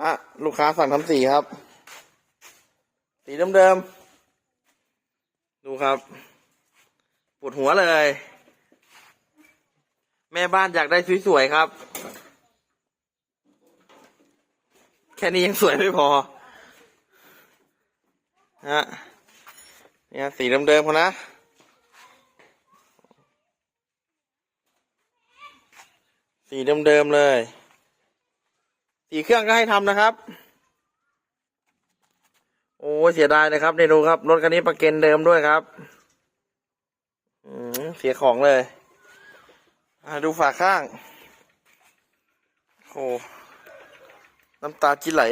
อะ ลูกค้าสั่งทำสีครับ สีเดิมๆ ดูครับ ปวดหัวเลย แม่บ้านอยากได้สวยๆครับ แค่นี้ยังสวยไม่พอฮะเนี่ยสีเดิมๆพอนะสีเดิมๆเลย สีเครื่องก็ให้ทำนะครับ โอ้เสียดายนะครับเนี่ดูครับ รถคันนี้ประกันเดิมด้วยครับอืมเสียของเลยดูฝาข้างโอ้น้ำตาจิไหล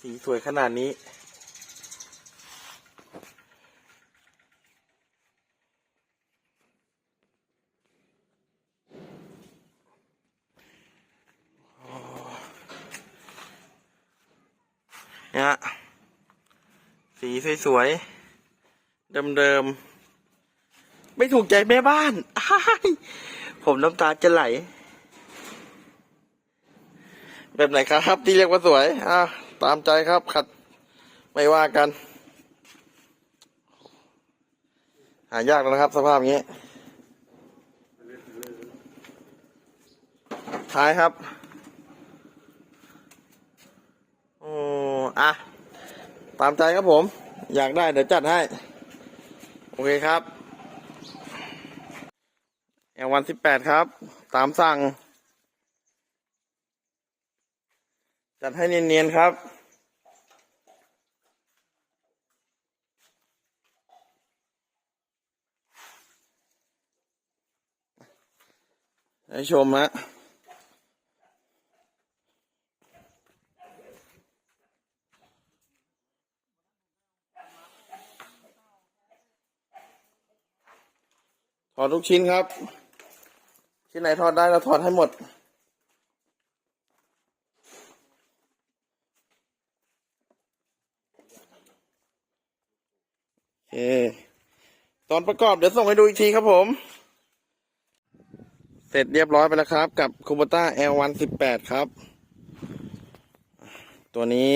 สีสวยขนาดนี้ ฮะ สีสวยๆ เดิมๆ ไม่ถูกใจแม่บ้าน ผมน้ำตาจะไหล แบบไหนครับที่เรียกว่าสวย อะ ตามใจครับ ขัด ไม่ว่ากัน หายากแล้วนะครับ สภาพอย่างนี้ท้ายครับ โอ้ อะ ตามใจครับผม อยากได้เดี๋ยวจัดให้ โอเคครับแอลวันสิบแปดครับ ตามสั่ง จัดให้เนียนๆครับให้ชมฮะ ถอดทุกชิ้นครับ ชิ้นไหนถอดได้เราถอดให้หมด โอเค ตอนประกอบเดี๋ยวส่งให้ดูอีกทีครับผม เสร็จเรียบร้อยไปแล้วครับ กับคูปต้า L118 ครับ ตัวนี้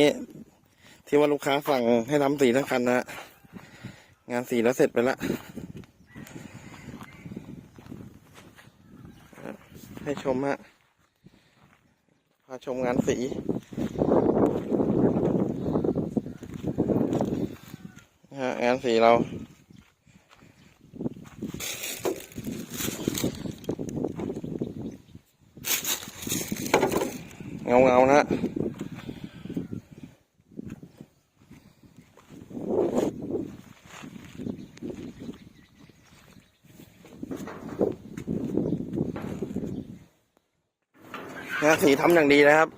ที่ว่าลูกค้าสั่งให้ทำสีทั้งคันนะ งานสีแล้วเสร็จไปแล้ว ให้ชมฮะ พาชมงานสีนะฮะงานสีเราเงาเงาๆนะ ฮะสีทำอย่างดีนะครับ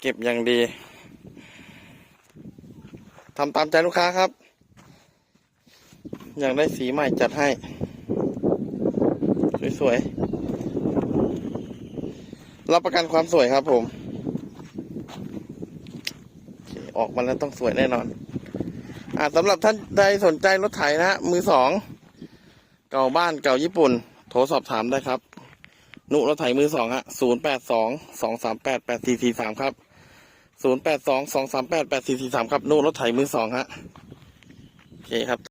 เก็บอย่างดีทำตามใจลูกค้าครับ อยากได้สีใหม่จัดให้ สวยๆ รับประกันความสวยครับผม ออกมาแล้วต้องสวยแน่นอนอ่าสำหรับท่านใดสนใจรถไถนะฮะมือสอง เก่าบ้านเก่าญี่ปุ่น โทรสอบถามได้ครับ นุรถไถมือสองฮะศูนย์แปดสองสองสามแปดแปดสี่สี่สามครับศูนย์แปดสองสองสามแปดแปดสี่สี่สามครับ นุรถไถมือสองฮะโอเคครับ